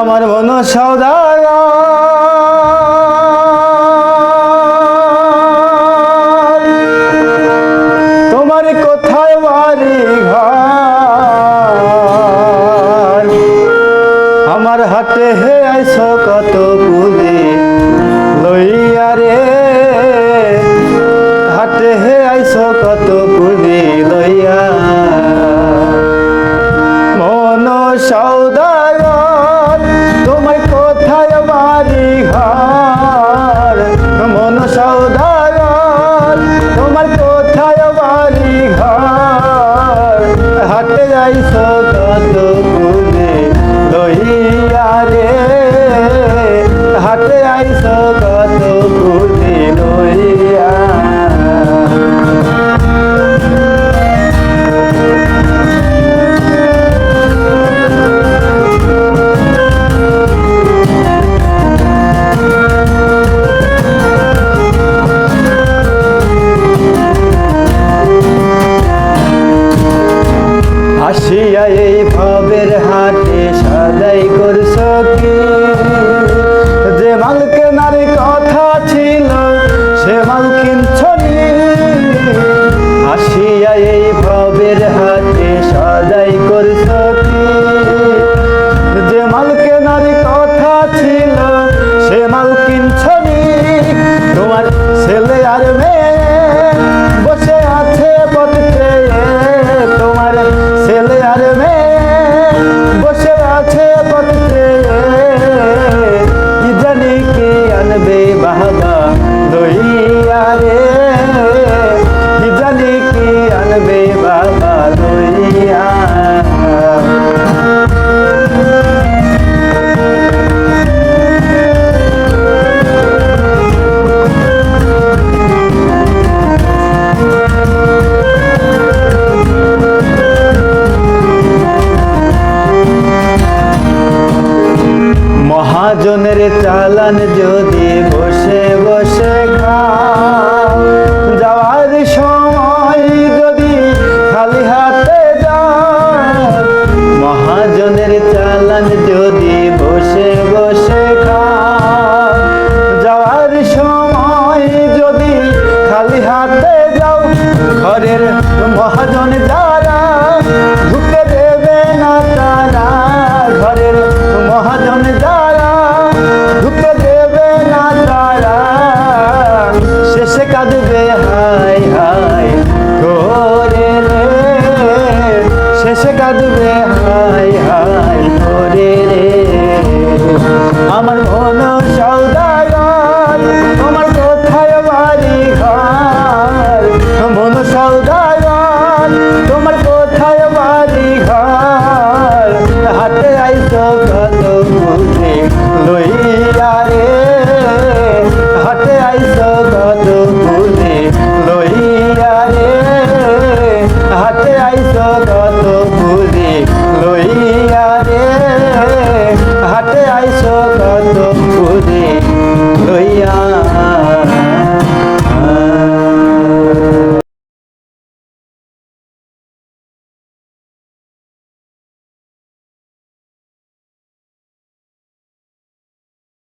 আমার মন সৌদাগর। তোমার কোথায় বাড়ি ঘর? আমার হাতে হে আইসো কত পুলি লইয়া রে। হাতে হে আইসো কত পুলি লইয়া। মন সৌদাগর। কত গুনে লইয়া রে হাতে আইস আসিয়া এই ভবের হাটে সদাই করছ কি? যে মাল কেনার কথা ছিল, সে মাল কিনছ? আসিয়া এই ভবের হাটে সদাই করছ কি? যে মাল কেনার কথা ছিল, সে মাল কিনছ তোমার ছেলে আর মেয়ে মহাজনের চালান যদি বসে বসে যাওয়ার সময় যদি খালি হাতে যা মহাজনের চালান যদি বসে বসে যাওয়ার সময় যদি খালি হাতে যাও ঘরের মহাজন যা হাই হাই করে রে। তোমার কোথায় বাড়ি ঘর? ঘন সৌদাগর তোমার কোথায় বাড়ি ঘর? হাতে আইস কত মুখে লইয়া রে। হাতে আইস কত মুখে লইয়া হাতে আইস কত মুখে মাইয়া রে হাটে আইসো কত ঘুরে লইয়া